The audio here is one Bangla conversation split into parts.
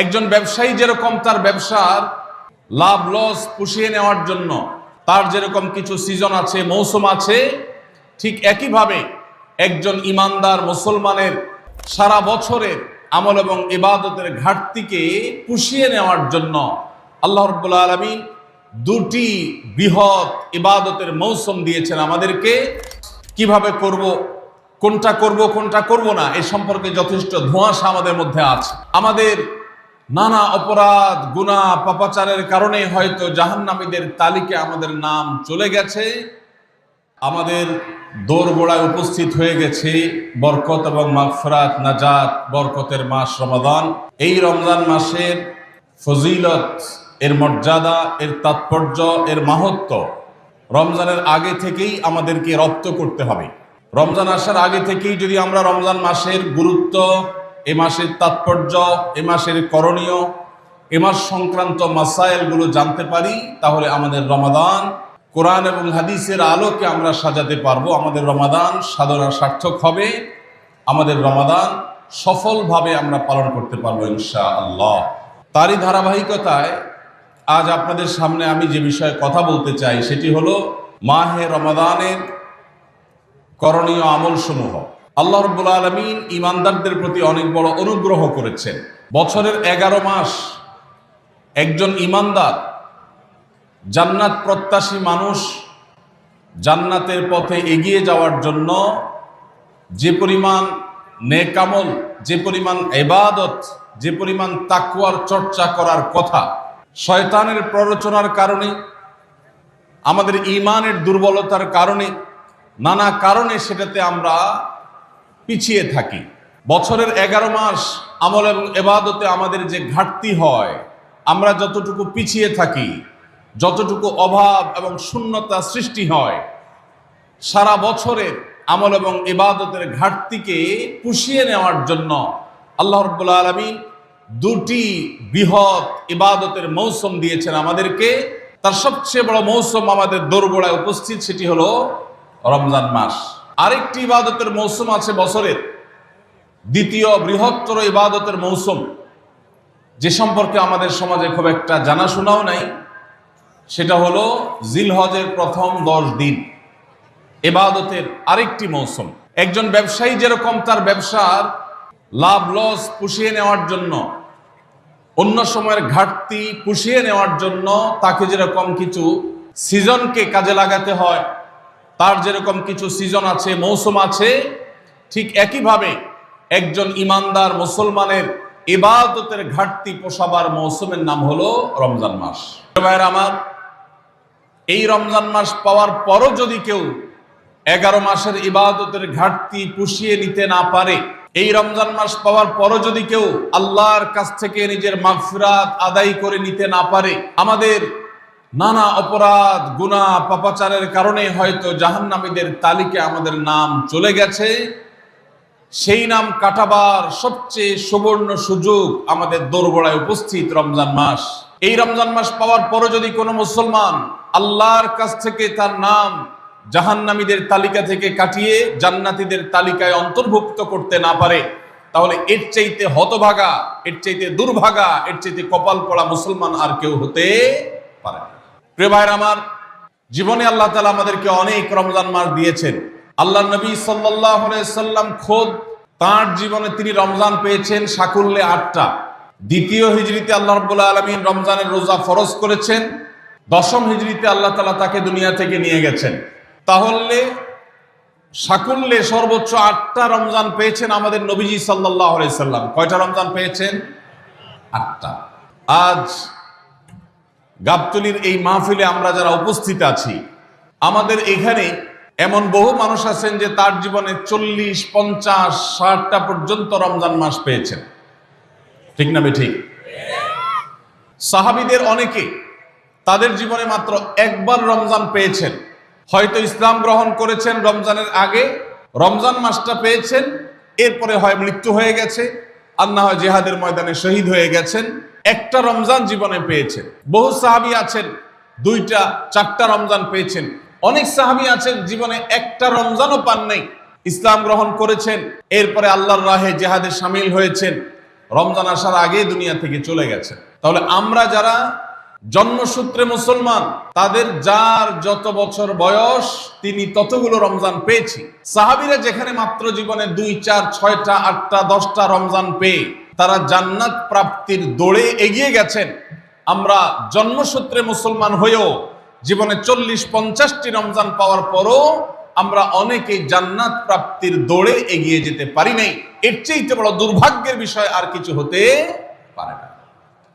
একজন ব্যবসায়ী যেরকম তার ব্যবসার লাভ, লস পুষিয়ে নেওয়ার জন্য তার যেরকম কিছু সিজন আছে, মৌসুম আছে, ঠিক একইভাবে একজন ইমানদার মুসলমানের সারা বছরের আমল এবং ইবাদতের ঘাটতিকে পুষিয়ে নেওয়ার জন্য আল্লাহ রব্বুল আলমী দুটি বৃহৎ ইবাদতের মৌসুম দিয়েছেন আমাদেরকে। কীভাবে করব, কোনটা করব কোনটা করব না, এ সম্পর্কে যথেষ্ট ধোঁয়াশা আমাদের মধ্যে আছে। আমাদের নানা অপরাধ, গুণা, পাপাচারের কারণে হয়তো জাহান্নামীদের তালিকে আমাদের নাম চলে গেছে। আমাদের দোরগোড়ায় উপস্থিত হয়ে গেছে বরকত এবং মাফরাত নাজাত, বরকতের মাস রমাদান। এই রমজান মাসের ফজিলত, এর মর্যাদা, এর তাৎপর্য, এর মাহাত্ম রমজানের আগে থেকেই আমাদেরকে রপ্ত করতে হবে। রমজান আসার আগে থেকেই যদি আমরা রমজান মাসের গুরুত্ব এ মাসের তাৎপর্য, এ মাসের করণীয়, এ মাস সংক্রান্ত মাসাইলগুলো জানতে পারি, তাহলে আমাদের রমাদান, কোরআন এবং হাদিসের আলোকে আমরা সাজাতে পারব। আমাদের রমাদান সাধনা সার্থক হবে। আমাদের রমাদান সফলভাবে আমরা পালন করতে পারব ইনশা আল্লাহ তারই ধারাবাহিকতায় আজ আপনাদের সামনে আমি যে বিষয়ে কথা বলতে চাই, সেটি হলো মাহে রমাদানের করণীয় আমল সমূহ আল্লাহ রব্বুল আলমিন ইমানদারদের প্রতি অনেক বড় অনুগ্রহ করেছেন। বছরের এগারো মাস একজন ইমানদার জান্নাত প্রত্যাশী মানুষ জান্নাতের পথে এগিয়ে যাওয়ার জন্য যে পরিমাণ নেকামল যে পরিমাণ এবাদত যে পরিমাণ তাকুয়ার চর্চা করার কথা শয়তানের প্ররোচনার কারণে, আমাদের ইমানের দুর্বলতার কারণে, নানা কারণে সেটাতে আমরা পিছিয়ে থাকি। বছরের এগারো মাস আমল এবং এবাদতে আমাদের যে ঘাটতি হয়, আমরা যতটুকু পিছিয়ে থাকি, যতটুকু অভাব এবং শূন্যতা সৃষ্টি হয়, সারা বছরের আমল এবং ইবাদতের ঘাটতিকে পুষিয়ে নেওয়ার জন্য আল্লাহ রব্বুল আলমী দুটি বৃহৎ ইবাদতের মৌসুম দিয়েছেন আমাদেরকে। তার সবচেয়ে বড় মৌসুম আমাদের দোরগোড়ায় উপস্থিত, সেটি হলো রমজান মাস। আরেকটি ইবাদতের মৌসুম আছে বছরের। দ্বিতীয় বৃহত্তর ইবাদতের মৌসুম। যে সম্পর্কে আমাদের সমাজে খুব একটা জানাশোনাও নাই, সেটা হলো জিলহজের প্রথম দশ দিন। এবাদতের আরেকটি মৌসুম। একজন ব্যবসায়ী যেরকম তার ব্যবসার লাভ লস পুষিয়ে নেওয়ার জন্য, অন্য সময়ের ঘাটতি পুষিয়ে নেওয়ার জন্য তাকে যেরকম কিছু সিজনকে কাজে লাগাতে হয় তার যেরকম কিছু সিজন আছে, মৌসুম আছে, ঠিক একইভাবে একজন ইমানদার মুসলমানের ইবাদতের ঘাটতি পোষাবার মৌসুমের নাম হলো রমজান মাস। ভাইয়ের আমার, এই রমজান মাস পাওয়ার পরও যদি কেউ এগারো মাসের ইবাদতের ঘাটতি পুষিয়ে নিতে না পারে, এই রমজান মাস পাওয়ার পরও যদি কেউ আল্লাহর কাছ থেকে নিজের মাগফিরাত আদায় করে নিতে না পারে, আমাদের নানা অপরাধ, গুণা, পাপাচারের কারণে হয়তো জাহান্নামীদের তালিকে আমাদের নাম চলে গেছে সেই নাম কাটাবার সবচেয়ে সুবর্ণ সুযোগ আমাদের দোরগোড়ায় উপস্থিত রমজান মাস এই রমজান মাস পাওয়ার পরও যদি কোনো মুসলমান আল্লাহর কাছ থেকে তার নাম জাহান্নামীদের তালিকা থেকে কাটিয়ে জান্নাতীদের তালিকায় অন্তর্ভুক্ত করতে না পারে, তাহলে এর চাইতে হতভাগা, এর চাইতে দুর্ভাগা, এর চাইতে কপাল পড়া মুসলমান আর কেউ হতে পারে। প্রিয় ভাইয়ের আমার, জীবনে আল্লাহ তালা আমাদেরকে অনেক রমজান মাস দিয়েছেন। আল্লাহ নবী সাল্লাহ সাল্লাম খোদ তার জীবনে তিনি রমজান পেয়েছেন সাকুল্যে আটটা। দ্বিতীয় হিজড়িতে আল্লাহ রব্বুল্লাহ আলমিন রমজানের রোজা ফরজ করেছেন। দশম হিজড়িতে আল্লাহ তালা তাকে দুনিয়া থেকে নিয়ে গেছেন। তাহলে সাকুল্যে সর্বোচ্চ আটটা রমজান পেয়েছেন আমাদের নবীজি সাল্লাহ সাল্লাম। কয়টা রমজান পেয়েছেন? আটটা। আজ গাবতলির এই মাহফিলে আমরা যারা উপস্থিত আছি, আমাদের এখানে এমন বহু মানুষ আছেন যে তার জীবনে চল্লিশ, পঞ্চাশ, ষাটটা পর্যন্ত রমজান মাস পেয়েছেন। ঠিক না ঠিক সাহাবিদের অনেকে তাদের জীবনে মাত্র একবার রমজান পেয়েছেন। হয়তো ইসলাম গ্রহণ করেছেন রমজানের আগে, রমজান মাসটা পেয়েছেন, এরপরে হয় মৃত্যু হয়ে গেছে, আর না হয় জেহাদের ময়দানে শহীদ হয়ে গেছেন। একটা রমজান জীবনে পেয়েছেন। বহু সাহাবি আছেন, দুইটা, চারটা রমজান পেয়েছেন। অনেক সাহাবি আছেন, জীবনে একটা রমজানও পান নাই। ইসলাম গ্রহণ করেছেন, এরপরে আল্লাহর রাহে জেহাদে সামিল হয়েছেন। রমজান আসার আগে দুনিয়া থেকে চলে গেছে তাহলে আমরা যারা জন্মসূত্রে মুসলমান, তাদের যার যত বছর বয়স, তিনি ততগুলো রমজান পেয়েছি। সাহাবিরা যেখানে মাত্র জীবনে দুই, চার, ছয়টা, আটটা, দশটা রমজান পেয়ে তারা জান্নাত প্রাপ্তির দৌড়ে এগিয়ে গেছেন। আমরা জন্মসূত্রে মুসলমান হয়েও জীবনে চল্লিশ পঞ্চাশটি রমজান পাওয়ার পরও আমরা অনেকেই জান্নাত প্রাপ্তির দৌড়ে এগিয়ে যেতে পারি নাই। এর চেয়ে বড় দুর্ভাগ্যের বিষয় আর কিছু হতে পারে না।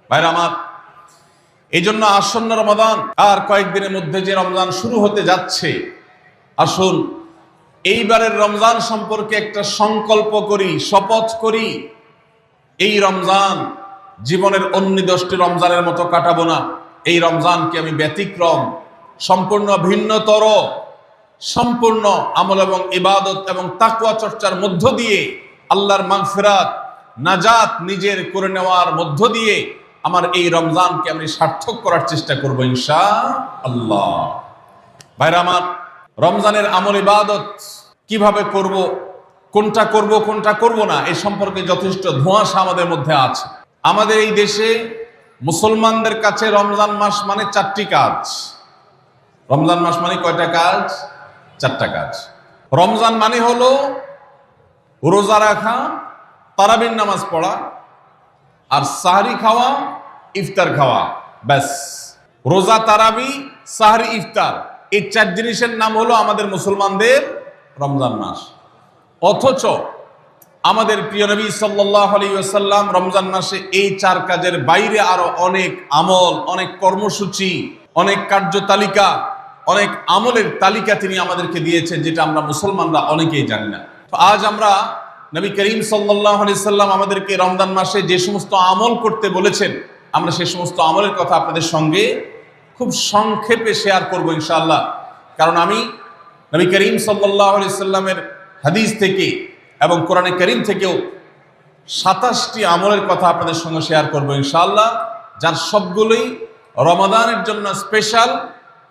ভাইরা আমার এই জন্য আসন্ন রমাদান আর কয়েকদিনের মধ্যে যে রমজান শুরু হতে যাচ্ছে, আসুন এইবারের রমজান সম্পর্কে একটা সংকল্প করি, শপথ করি। এই রমজান জীবনের অন্য দশটি রমজানের মতো কাটাবো না। এই রমজানকে আমি ব্যতিক্রম, সম্পূর্ণ ভিন্নতর, সম্পূর্ণ আমল এবং ইবাদত এবং তাকুয়া চর্চার মধ্য দিয়ে আল্লাহর মাগফিরাত, নাজাত নিজের করে নেওয়ার মধ্য দিয়ে আমার এই রমজানকে আমি সার্থক করার চেষ্টা করব ইনশা আল্লাহ ভাইরা আমার, রমজানের আমল ইবাদত কীভাবে করব কোনটা করব কোনটা করব না, এ সম্পর্কে যথেষ্ট ধোঁয়াশা আমাদের মধ্যে আছে। আমাদের এই দেশে মুসলমানদের কাছে রমজান মাস মানে চারটি কাজ। রমজান মাস মানে কয়টা কাজ? চারটা কাজ। রমজান মানে হলো রোজা রাখা, তারাবির নামাজ পড়া আর সাহারি খাওয়া, ইফতার খাওয়া, ব্যাস। রোজা, তারাবি, সাহারি, ইফতার, এই চার জিনিসের নাম হলো আমাদের মুসলমানদের রমজান মাস। অথচ আমাদের প্রিয় নবী সাল্লাহ আলী আসাল্লাম রমজান মাসে এই চার কাজের বাইরে আরও অনেক আমল, অনেক কর্মসূচি, অনেক কার্যতালিকা, অনেক আমলের তালিকা তিনি আমাদেরকে দিয়েছেন, যেটা আমরা মুসলমানরা অনেকেই জানি না। আজ আমরা নবী করিম সাল্লাহ আলি সাল্লাম আমাদেরকে রমজান মাসে যে সমস্ত আমল করতে বলেছেন, আমরা সে সমস্ত আমলের কথা আপনাদের সঙ্গে খুব সংক্ষেপে শেয়ার করব ইনশাআল্লাহ। কারণ আমি নবী করিম সাল্লাহ আলি সাল্লামের হাদিস থেকে এবং কোরআনে করিম থেকেও সাতাশটি আমলের কথা আপনাদের সঙ্গে শেয়ার করব ইনশাআল্লাহ, যার সবগুলোই রমাদানের জন্য স্পেশাল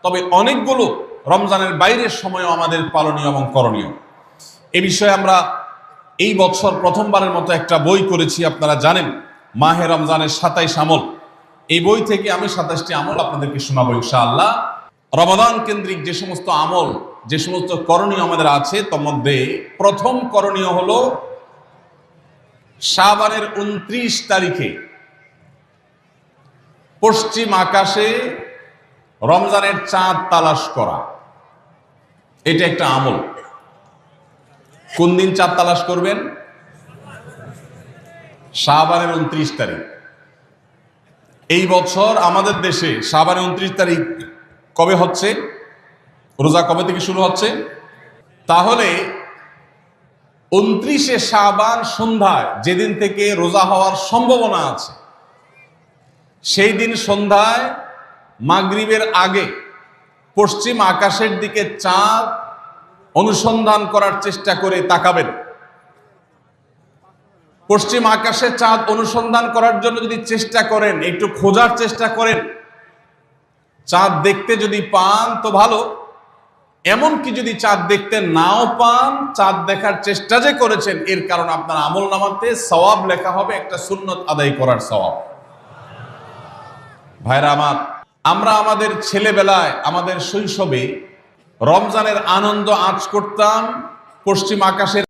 তবে অনেকগুলো রমজানের বাইরের সময়ও আমাদের পালনীয় এবং করণীয়। এ বিষয়ে আমরা এই বছর প্রথমবারের মতো একটা বই করেছি, আপনারা জানেন, মাহে রমজানের সাতাইশ আমল। এই বই থেকে আমি সাতাশটি আমল আপনাদেরকে শোনাবো ইনশাআল্লাহ। রমাদান কেন্দ্রিক যে সমস্ত আমল যে সমস্ত করণীয় আমাদের আছে তার মধ্যে প্রথম করণীয় হল শাবানের উনত্রিশ তারিখে পশ্চিম আকাশে রমজানের চাঁদ তালাশ করা। এটা একটা আমল। কোন দিন চাঁদ তালাশ করবেন? শাহবানের উনত্রিশ তারিখ। এই বছর আমাদের দেশে শাহবানের উনত্রিশ তারিখ কবে হচ্ছে? রোজা কবে থেকে শুরু হচ্ছে? তাহলে উনত্রিশে শাহবান সন্ধ্যায় যেদিন থেকে রোজা হওয়ার সম্ভাবনা আছে, সেই দিন সন্ধ্যায় মাগরিবের আগে পশ্চিম আকাশের দিকে চাঁদ অনুসন্ধান করার চেষ্টা করে তাকাবেন। পশ্চিম আকাশে চাঁদ অনুসন্ধান করার জন্য যদি চেষ্টা করেন, একটু খোঁজার চেষ্টা করেন, চাঁদ দেখতে যদি পান তো ভালো। এমনকি যদি চাঁদ দেখতে নাও পান, চাঁদ দেখার চেষ্টা যে করেছেন, এর কারণ আপনার আমল নামাতে সওয়াব লেখা হবে, একটা সুন্নত আদায় করার সওয়াব। ভাইরা আমার, আমরা আমাদের ছেলেবেলায়, আমাদের শৈশবে রমজানের আনন্দ আঁচ করতাম, পশ্চিম আকাশের